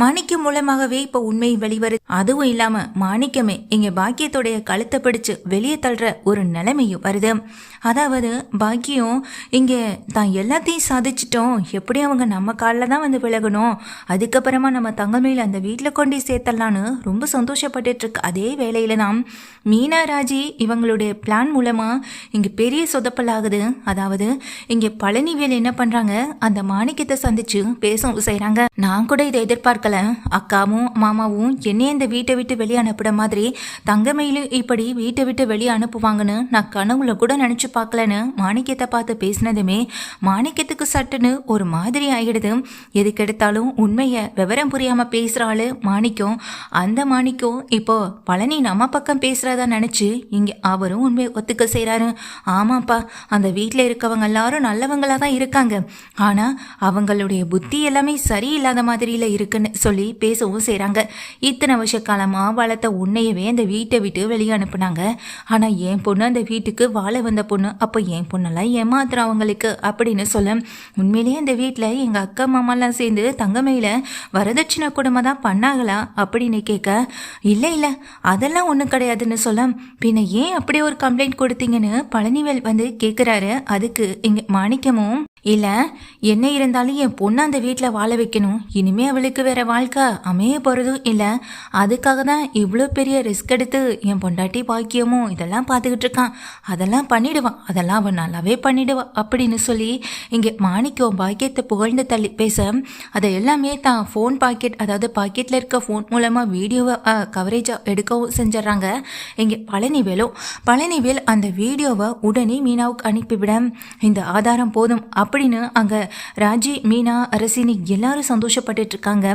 மாணிக்கம் மூலமாகவே இப்ப உண்மை வெளிவருது அதுவும் இல்லாம மாணிக்கமே இங்க பாக்கியத்துடைய கழுத்தை பிடிச்சு வெளியே தள்ளுற ஒரு நிலைமையும் வருது. அதாவது பாக்கியம் இங்க தான் எல்லாத்தையும் சாதிச்சிட்டோம். எப்படி அவங்க நம்ம காலில் தான் வந்து விலகணும்? அதுக்கப்புறமா நம்ம தங்கமையில் அந்த வீட்டில் கொண்டு சேர்த்தலான்னு ரொம்ப சந்தோஷப்பட்டுட்டு இருக்கு. அதே வேலையில தான் மீனா ராஜி இவங்களுடைய பிளான் மூலமா இங்க பெரிய சொதப்பல் ஆகுது. அதாவது இங்க பழனிவேல் என்ன பண்றாங்க? அந்த மாணிக்கத்தை சந்திச்சு பேசவும் செய்யறாங்க நான் கூட இதை பார்க்கல அக்காவும் மாமாவும் என்னைய இந்த வீட்டை விட்டு வெளியே அனுப்புற மாதிரி தங்கமையிலும் இப்படி வீட்டை விட்டு வெளியே அனுப்புவாங்கன்னு நான் கனவுல கூட நினைச்சு பார்க்கலன்னு மாணிக்கத்தை பார்த்து பேசினதுமே மாணிக்கத்துக்கு சட்டுன்னு ஒரு மாதிரி ஆகிடுது எதுக்கெடுத்தாலும் உண்மையை விவரம் புரியாம பேசுற ஆளு மாணிக்கம். அந்த மாணிக்கம் இப்போ பழனி நம்ம பக்கம் பேசுறதா நினைச்சு இங்க அவரும் உண்மையை ஒத்துக்க செய்கிறாரு ஆமாப்பா அந்த வீட்டில் இருக்கவங்க எல்லாரும் நல்லவங்களா தான் இருக்காங்க. ஆனா அவங்களுடைய புத்தி எல்லாமே சரியில்லாத மாதிரியில இருக்குன்னு சொல்லி பேசவும் செய்கிறாங்க இத்தனை வருஷ காலமா வளர்த்த உன்னையவே அந்த வீட்டை விட்டு வெளியே அனுப்புனாங்க. ஆனால் என் பொண்ணு அந்த வீட்டுக்கு வாழ வந்த பொண்ணு. அப்போ என் பொண்ணெல்லாம் ஏமாத்துறோம் அவங்களுக்கு அப்படின்னு சொல்ல உண்மையிலேயே அந்த வீட்டில் எங்கள் அக்கா மாமாலாம் சேர்ந்து தங்கமையில் வரதட்சணை குடும்பம் தான் பண்ணாங்களா? அப்படின்னு கேட்க இல்லை இல்லை. அதெல்லாம் ஒன்றும் கிடையாதுன்னு சொல்ல பின்ன ஏன் அப்படி ஒரு கம்ப்ளைண்ட் கொடுத்தீங்கன்னு பழனிவேல் வந்து கேட்குறாரு அதுக்கு இங்கே மாணிக்கமும் இல்ல என்ன இருந்தாலும் என் பொண்ணு அந்த வீட்டில் வாழ வைக்கணும். இனிமே அவளுக்கு வேற வாழ்க்கை அமைய போறதும் இல்ல. அதுக்காக தான் இவ்வளோ பெரிய ரிஸ்க் எடுத்து என் பொண்டாட்டி பாக்கியமும் இதெல்லாம் பார்த்துக்கிட்டு இருக்கான். அதெல்லாம் பண்ணிடுவான். அதெல்லாம் அவன் நல்லாவே பண்ணிடுவான் அப்படின்னு சொல்லி இங்கே மாணிக்கம் பாக்கியத்தை புகழ்ந்து தள்ளி பேச அதை எல்லாமே தான் ஃபோன் பாக்கெட் அதாவது பாக்கெட்டில் இருக்க ஃபோன் மூலமாக வீடியோவை கவரேஜாக எடுக்கவும் செஞ்சிடறாங்க. இங்கே பழனிவேலும் பழனிவேல் அந்த வீடியோவை உடனே மீனாவுக்கு அனுப்பிவிட இந்த ஆதாரம் போதும் அப் அப்படின்னு அங்கே ராஜி மீனா அரசினி எல்லாரும் சந்தோஷப்பட்டுட்டு இருக்காங்க.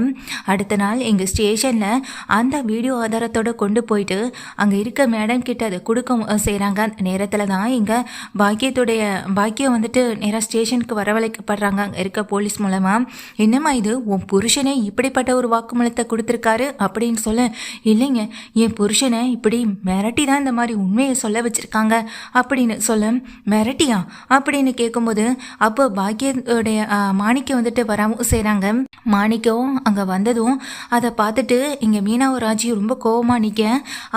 அடுத்த நாள் எங்கள் ஸ்டேஷனில் அந்த வீடியோ ஆதாரத்தோட கொண்டு போயிட்டு அங்கே இருக்க மேடம் கிட்ட அதை கொடுக்க செய்கிறாங்க அந்த நேரத்தில் தான் இங்கே பாக்கியத்துடைய பாக்கியம் வந்துட்டு நேராக ஸ்டேஷனுக்கு வரவழைக்கப்படுறாங்க அங்கே இருக்க போலீஸ் மூலமாக என்னம்மா இது? உன் புருஷனே இப்படிப்பட்ட ஒரு வாக்குமூலத்தை கொடுத்துருக்காரு அப்படின்னு சொல்ல இல்லைங்க என் புருஷனை இப்படி மிரட்டி தான் இந்த மாதிரி உண்மையை சொல்ல வச்சுருக்காங்க அப்படின்னு சொல்ல மிரட்டியா? அப்படின்னு கேட்கும்போது அப்போ பாக்கியோடைய மாணிக்கம் வந்துட்டு வரவும் செய்கிறாங்க மாணிக்கம் அங்கே வந்ததும் அதை பார்த்துட்டு இங்கே மீனாவும் ராஜியும் ரொம்ப கோவமாக நிற்க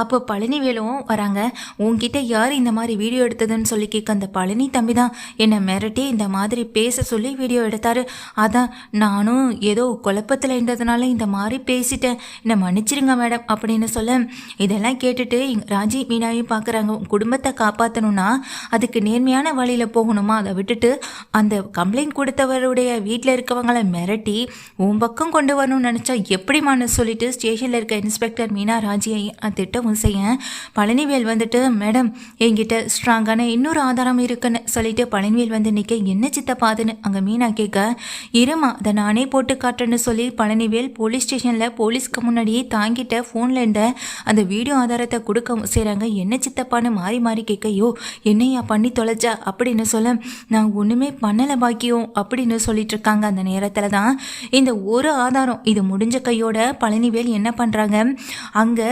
அப்போ பழனிவேலும் வராங்க. உங்ககிட்ட யார் இந்த மாதிரி வீடியோ எடுத்ததுன்னு சொல்லி கேட்க அந்த பழனி தம்பி தான் என்னை மிரட்டி இந்த மாதிரி பேச சொல்லி வீடியோ எடுத்தாரு. அதான் நானும் ஏதோ குழப்பத்தில் இருந்ததுனால இந்த மாதிரி பேசிட்டேன். என்னை மன்னிச்சிருங்க மேடம் அப்படின்னு சொல்ல இதெல்லாம் கேட்டுட்டு ராஜி மீனாவையும் பார்க்குறாங்க குடும்பத்தை காப்பாற்றணும்னா அதுக்கு நேர்மையான வழியில் போகணுமா? அதை விட்டுட்டு அந்த கம்ப்ளைண்ட் கொடுத்தவருடைய வீட்டில் இருக்கவங்கள மிரட்டி உன் பக்கம் கொண்டு வரணும்னு நினச்சா எப்படிமான்னு சொல்லிட்டு ஸ்டேஷனில் இருக்க இன்ஸ்பெக்டர் மீனா ராஜியை திட்டவும் செய்ய? பழனிவேல் வந்துட்டு மேடம் என்கிட்ட ஸ்ட்ராங்கான இன்னொரு ஆதாரம் இருக்குன்னு சொல்லிட்டு பழனிவேல் வந்து நிற்க என்ன சித்தப்பாதுன்னு அங்கே மீனா கேட்க இருமா அதை நானே போட்டு காட்டுறேன்னு சொல்லி பழனிவேல் போலீஸ் ஸ்டேஷனில் போலீஸ்க்கு முன்னாடியே தாங்கிட்ட ஃபோனில் இருந்த அந்த வீடியோ ஆதாரத்தை கொடுக்க செய்கிறாங்க என்ன சித்தப்பான்னு மாறி மாறி கேட்க யோ என்னையா பண்ணி தொலைச்சா? அப்படின்னு சொல்ல நான் ஒன்றுமே பண்ணல பாக்கியம் அப்படின்னு சொல்லிட்டு இருக்காங்க அந்த நேரத்தில் தான் இந்த ஒரு ஆதாரம் இது முடிஞ்ச கையோட பழனிவேல் என்ன பண்ணுறாங்க அங்கே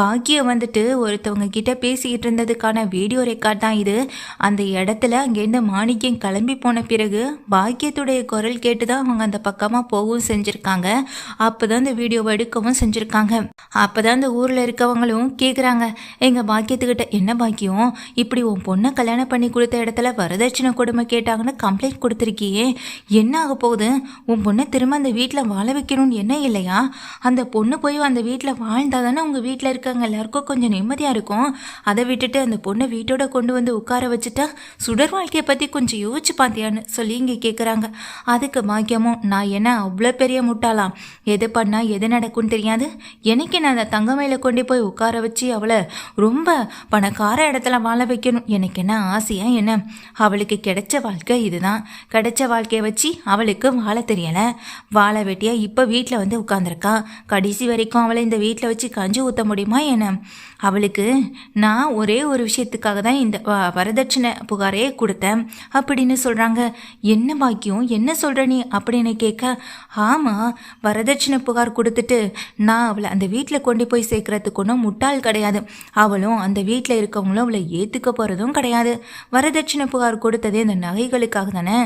பாக்கியம் வந்துட்டு ஒருத்தவங்க கிட்ட பேசிக்கிட்டு இருந்ததுக்கான வீடியோ ரெக்கார்ட் தான் இது. அந்த இடத்துல அங்கேருந்து மாணிக்கம் கிளம்பி போன பிறகு பாக்கியத்துடைய குரல் கேட்டு தான் அவங்க அந்த பக்கமாக போகவும் செஞ்சுருக்காங்க. அப்போ தான் இந்த வீடியோவை எடுக்கவும் செஞ்சுருக்காங்க. அப்போ தான் இந்த ஊரில் இருக்கவங்களும் கேட்குறாங்க எங்கள் பாக்கியத்துக்கிட்ட என்ன பாக்கியம்? இப்படி உன் பொண்ணை கல்யாணம் பண்ணி கொடுத்த இடத்துல வரதட்சணை கொடுமை கேட்டாங்கன்னு கம்ப்ளைண்ட் கொடுத்துருக்கியே. என்ன ஆக போகுது? உன் பொண்ணை திரும்ப அந்த வீட்டில் வாழ வைக்கணும்னு என்ன இல்லையா? அந்த பொண்ணு போய் அந்த வீட்டில் வாழ்ந்தால் தானே உங்கள் வீட்டில் இருக்கவங்க எல்லாருக்கும் கொஞ்சம் நிம்மதியாக இருக்கும். அதை விட்டுட்டு அந்த பொண்ணை வீட்டோட கொண்டு வந்து உட்கார வச்சுட்டா சுடர் வாழ்க்கையை பற்றி கொஞ்சம் யோசிச்சு பார்த்தியான்னு சொல்லி இங்கே கேட்குறாங்க அதுக்கு பாக்கியமும் நான் என்ன அவ்வளோ பெரிய முட்டாளாம் எது பண்ணால் எது நடக்கும்னு தெரியாது. எனக்கு நான் அந்த தங்கமையில் கொண்டு போய் உட்கார வச்சு அவளை ரொம்ப பணக்கார இடத்துல வாழ வைக்கணும்? எனக்கு என்ன ஆசையாக என்ன? அவளுக்கு கிடைச்ச வாழ்க்கை இதுதான். கிடைச்ச வாழ்க்கையை வச்சு அவளுக்கு வாழ தெரியலை. வாழ வெட்டியா இப்போ வீட்டில் வந்து உட்காந்துருக்கா கடைசி வரைக்கும் அவளை இந்த வீட்டில் வச்சு கஞ்சி ஊற்ற முடியுமா என்ன? அவளுக்கு நான் ஒரே ஒரு விஷயத்துக்காக தான் இந்த வ- வரதட்சணை புகாரே கொடுத்தேன். அப்படின்னு சொல்கிறாங்க என்ன பாக்கியம்? என்ன சொல்கிற நீ? அப்படின்னு கேட்க ஆமாம் வரதட்சணை புகார் கொடுத்துட்டு நான் அவளை அந்த வீட்டில் கொண்டு போய் சேர்க்கறதுக்கு ஒன்றும் முட்டாள் கிடையாது. அவளும் அந்த வீட்டில் இருக்கவங்களும் அவளை ஏற்றுக்க போகிறதும் கிடையாது. வரதட்சணை புகார் கொடுத்ததே இந்த நகைகளுக்காக தானே?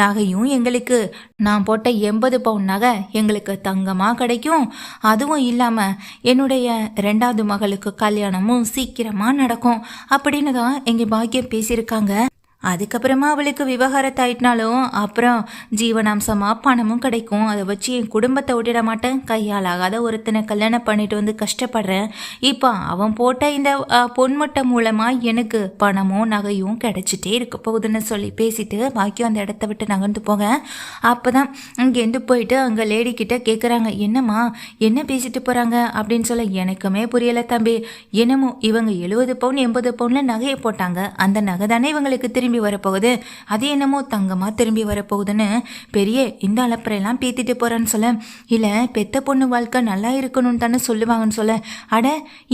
நகையும் எங்களுக்கு. நான் போட்ட எண்பது பவுன் நகை எங்களுக்கு தங்கமாக கிடைக்கும். அதுவும் இல்லாமல் என்னுடைய ரெண்டாவது மகளுக்கு கல்யாணமும் சீக்கிரமாக நடக்கும். அப்படின்னு தான் எங்கள் பாக்கியம் பேசியிருக்காங்க. அதுக்கப்புறமா அவளுக்கு விவகாரத்தாயிட்டினாலும் அப்புறம் ஜீவனாம்சமாக பணமும் கிடைக்கும். அதை வச்சு என் குடும்பத்தை விட்டுட மாட்டேன். கையால் ஆகாத ஒருத்தனை கல்யாணம் பண்ணிட்டு வந்து கஷ்டப்படுறேன். இப்போ அவன் போட்ட இந்த அஹ், பொன்முட்டை மூலமாக எனக்கு பணமும் நகையும் கிடைச்சிட்டே இருக்க போகுதுன்னு சொல்லி பேசிட்டு பாக்கியம் அந்த இடத்த விட்டு நகர்ந்து போக. அப்போ தான் இங்கேருந்து போயிட்டு அங்கே லேடி கிட்ட கேட்குறாங்க என்னம்மா என்ன பேசிட்டு போகிறாங்க அப்படின்னு சொல்ல எனக்குமே புரியலை தம்பி. என்னமோ இவங்க எழுபது பவுன் எண்பது பவுனில் நகையை போட்டாங்க. அந்த நகை தானே இவங்களுக்கு திரும்பி திரும்பி வரப்போகுது. அது என்னமோ தங்கமாக திரும்பி வரப்போகுதுன்னு பெரிய இந்த அளப்பறையெல்லாம் பேத்திட்டு போகிறேன்னு சொல்ல. இல்லை பெத்த பொண்ணு வாழ்க்கை நல்லா இருக்கணும்னு தானே சொல்லுவாங்கன்னு சொல்ல. அட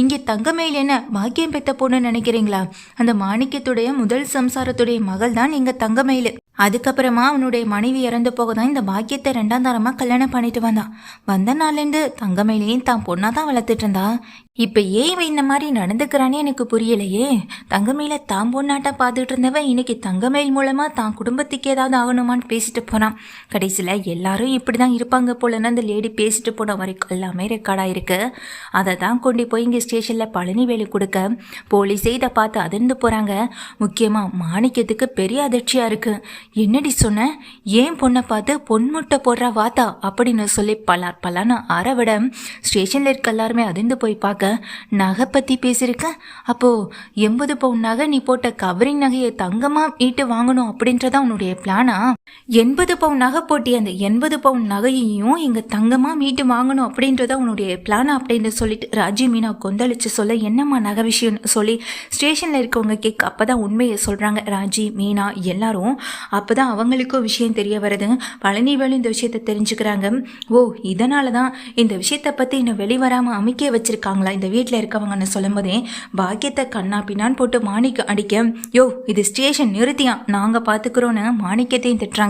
இங்கே தங்கமே என்ன பாக்கியம் பெத்த பொண்ணு நினைக்கிறீங்களா? அந்த மாணிக்கத்துடைய முதல் சம்சாரத்துடைய மகள் தான் இங்கே தங்கமயில் அதுக்கப்புறமா அவனுடைய மனைவி இறந்து போக தான் இந்த பாக்கியத்தை ரெண்டாம் தரமாக கல்யாணம் பண்ணிட்டு வந்தான் வந்த நாள்லேருந்து தங்கமயிலையும் தான் பொண்ணாக தான் வளர்த்துட்டு இருந்தா. இப்போ ஏன் இவன் இந்த மாதிரி நடந்துக்கிறானே எனக்கு புரியலையே. தங்கமயில தான் பொண்ணாட்டா பார்த்துட்டு இருந்தவன் இன்னைக்கு தங்கமயில் மூலமாக தான் குடும்பத்துக்கு ஏதாவது ஆகணுமான்னு பேசிட்டு போனான் கடைசியில் எல்லாரும் இப்படி தான் இருப்பாங்க போலன்னு அந்த லேடி பேசிட்டு போன வரைக்கும் எல்லாமே ரெக்கார்டாக இருக்கு அதை தான் கொண்டு போய் இங்கே ஸ்டேஷனில் பழனி வேலை கொடுக்க. போலீஸே இதை பார்த்து அதிர்ந்து போகிறாங்க முக்கியமாக மாணிக்கத்துக்கு பெரிய அதிர்ச்சியாக இருக்கு. என்னடி சொன்ன? ஏன் பொண்ணை பார்த்து பொன்முட்டை போடுறா வாத்தா? அப்படின்னு சொல்லி பலார் பலான்னு அறவிட ஸ்டேஷனில் இருக்க எல்லாருமே அதிர்ந்து போய் பார்க்க. நகை பற்றி பேசியிருக்க அப்போது எண்பது பவுன் நகை நீ போட்ட கவரிங் நகையை தங்கமாக மீட்டு வாங்கணும் அப்படின்றதான் உன்னுடைய பிளானா எண்பது பவுன் நகை போட்டி அந்த எண்பது பவுன் நகையையும் எங்கள் தங்கமாக மீட்டு வாங்கணும் அப்படின்றத உன்னுடைய பிளான் அப்படின்னு சொல்லிட்டு ராஜி மீனா கொந்தளிச்சு சொல்ல என்னம்மா நகை விஷயம்னு சொல்லி ஸ்டேஷனில் இருக்கவங்க கேட்க அப்போ தான் உண்மையை சொல்கிறாங்க ராஜி மீனா எல்லாரும். அப்போ தான் அவங்களுக்கும் விஷயம் தெரிய வருது. பழனிவேலு இந்த விஷயத்தை தெரிஞ்சுக்கிறாங்க. ஓ இதனால தான் இந்த விஷயத்தை பற்றி இன்னும் வெளிவராமல் அமைக்க வச்சுருக்காங்களா? இந்த வீட்டில் இருக்கவங்கன்னு சொல்லும்போதே பாக்கியத்தை கண்ணா பின்னான்னு போட்டு மாணிக்க அடிக்க யோ இது ஸ்டேஷன் நிறுத்தியா நாங்கள் பார்த்துக்குறோன்னு மாணிக்கத்தையும் திட்டுறாங்க.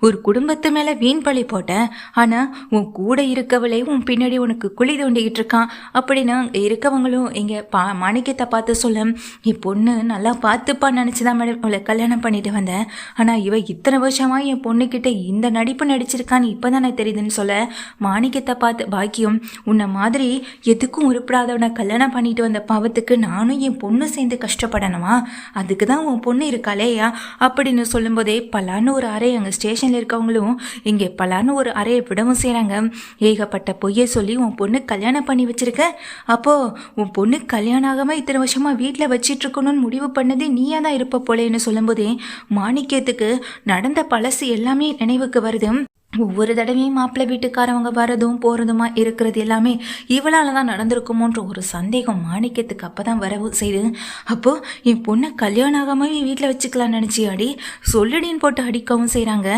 ஒரு குடும்பத்து மேலே வீண் பழி போட்டேன் ஆனால் உன் கூட இருக்கவளே உன் பின்னாடி உனக்கு குழி தோண்டிக்கிட்டு இருக்கான் அப்படின்னு இருக்கவங்களும் இங்கே பா மாணிக்கத்தை பார்த்து சொல்ல என் பொண்ணு நல்லா பார்த்துப்பா நினச்சி தான் மேடம் இவளை கல்யாணம் பண்ணிட்டு வந்தேன். ஆனால் இவ இத்தனை வருஷமா என் பொண்ணுக்கிட்ட இந்த நடிப்பு நடிச்சிருக்கான்னு இப்போ தானே தெரியுதுன்னு சொல்ல மாணிக்கத்தை பார்த்து பாக்கியம் உன்னை மாதிரி எதுக்கும் உருப்படாதவனை கல்யாணம் பண்ணிட்டு வந்த பாவத்துக்கு நானும் என் பொண்ணு சேர்ந்து கஷ்டப்படணுமா? அதுக்கு தான் உன் பொண்ணு இருக்காளேயா? அப்படின்னு சொல்லும்போதே பலான்னு ஒரு அறை அங்கே ஸ்டேஷனில் இருக்கவங்களும் இங்கே பலான்னு ஒரு அறையை விடவும் செய்கிறாங்க ஏகப்பட்ட பொய்யை சொல்லி உன் பொண்ணு கல்யாணம் பண்ணி வச்சிருக்க. அப்போது உன் பொண்ணு கல்யாணம் ஆகாமல் இத்தனை வருஷமாக வீட்டில் வச்சிட்டு இருக்கணும்னு முடிவு பண்ணதே நீயா தான் இருப்ப போலேன்னு சொல்லும்போதே மாணிக்கியத்துக்கு நடந்த பழசு எல்லாமே நினைவுக்கு வருது. ஒவ்வொரு தடவையும் மாப்பிள்ளை வீட்டுக்காரவங்க வரதும் போகிறதுமா இருக்கிறது எல்லாமே இவளால் தான் நடந்திருக்குமோன்ற ஒரு சந்தேகம் மாணிக்கத்துக்கு அப்போ தான் வரவு செய்து அப்போது என் பொண்ணை கல்யாணம் ஆகாமவே வீட்டில் வச்சுக்கலாம்னு நினச்சியாடி? சொல்லடின்னு போட்டு அடிக்கவும் செய்கிறாங்க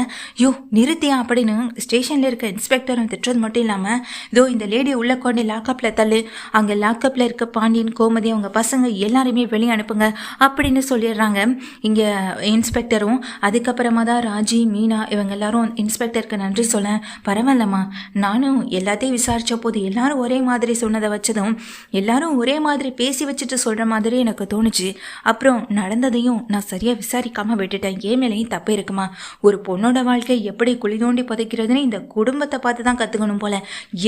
யோ நிறுத்தியா அப்படின்னு ஸ்டேஷனில் இருக்க இன்ஸ்பெக்டரும் திட்டுறது மட்டும் இல்லாமல் இதோ இந்த லேடியை உள்ளே கொண்டு லாக்கப்பில் தள்ளு. அங்கே லாக்கப்பில் இருக்க பாண்டியன் கோமதி அவங்க பசங்க எல்லாருமே வெளியே அனுப்புங்க அப்படின்னு சொல்லிடுறாங்க. இங்கே இன்ஸ்பெக்டரும் அதுக்கப்புறமா தான் ராஜி மீனா இவங்க எல்லாரும் இன்ஸ்பெக்டருக்கு நன்றி சொல்ல. பரவாயில்லம்மா. நானும் எல்லாத்தையும் விசாரித்த போது எல்லாரும் ஒரே மாதிரி சொன்னதை வச்சதும் எல்லாரும் ஒரே மாதிரி பேசி வச்சுட்டு சொல்கிற மாதிரி எனக்கு தோணுச்சு. அப்புறம் நடந்ததையும் நான் சரியாக விசாரிக்காமல் விட்டுட்டேன். ஏன் மேலேயும் தப்பு இருக்குமா? ஒரு பொண்ணோட வாழ்க்கை எப்படி குழி தோண்டி புதைக்கிறதுன்னு இந்த குடும்பத்தை பார்த்து தான் கற்றுக்கணும் போல.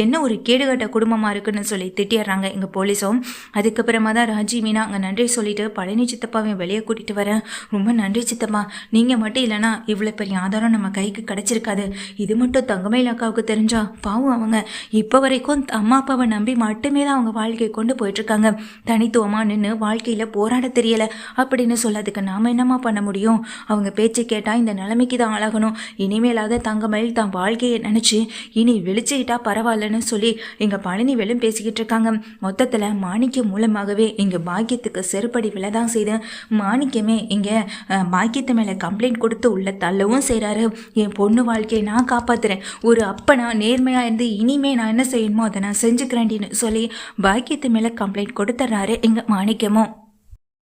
என்ன ஒரு கேடுகட்ட குடும்பமாக இருக்குன்னு சொல்லி திட்டிடுறாங்க எங்கள் போலீஸும். அதுக்கப்புறமா தான் ராஜி மீனா அங்கே நன்றி சொல்லிட்டு பழனி சித்தப்பாவை வெளியே கூட்டிகிட்டு வரேன். ரொம்ப நன்றி சித்தப்பா. நீங்கள் மட்டும் இல்லைனா இவ்வளோ பெரிய ஆதாரம் நம்ம கைக்கு கிடச்சிருக்காது. இது மட்டும் தங்கமயில் அக்காவுக்கு தெரிஞ்சா பாவம் அவங்க. இப்போ வரைக்கும் அம்மா அப்பாவை நம்பி மட்டுமே தான் அவங்க வாழ்க்கையை கொண்டு போயிட்டுருக்காங்க. தனித்துவமாக நின்று வாழ்க்கையில் போராட தெரியலை. அப்படின்னு சொல்லாதுக்கு நாம் என்னம்மா பண்ண முடியும்? அவங்க பேச்சை கேட்டால் இந்த நிலைமைக்கு தான் ஆளாகணும். இனிமேலாவது தங்கமயில் தான் வாழ்க்கையை நினச்சி இனி வெளிச்சுக்கிட்டா பரவாயில்லன்னு சொல்லி எங்கள் பழனி வெளும் பேசிக்கிட்டு இருக்காங்க. மொத்தத்தில் மாணிக்கம் மூலமாகவே இங்கே பாக்கியத்துக்கு செருப்படி விலை தான் செய்து மாணிக்கமே இங்கே பாக்கியத்து மேலே கம்ப்ளைண்ட் கொடுத்து உள்ள தள்ளவும் செய்கிறாரு என் பொண்ணு வாழ்க்கையை நான் காப்பாத்துறேன். ஒரு அப்பனா நேர்மையாக இருந்து இனிமே நான் என்ன செய்யணுமோ அதை நான் செஞ்சுக்கிறேன்டின்னு சொல்லி பாக்கியத்து மேலே கம்ப்ளைண்ட் கொடுத்துட்றாரு எங்கள் மாணிக்கமும்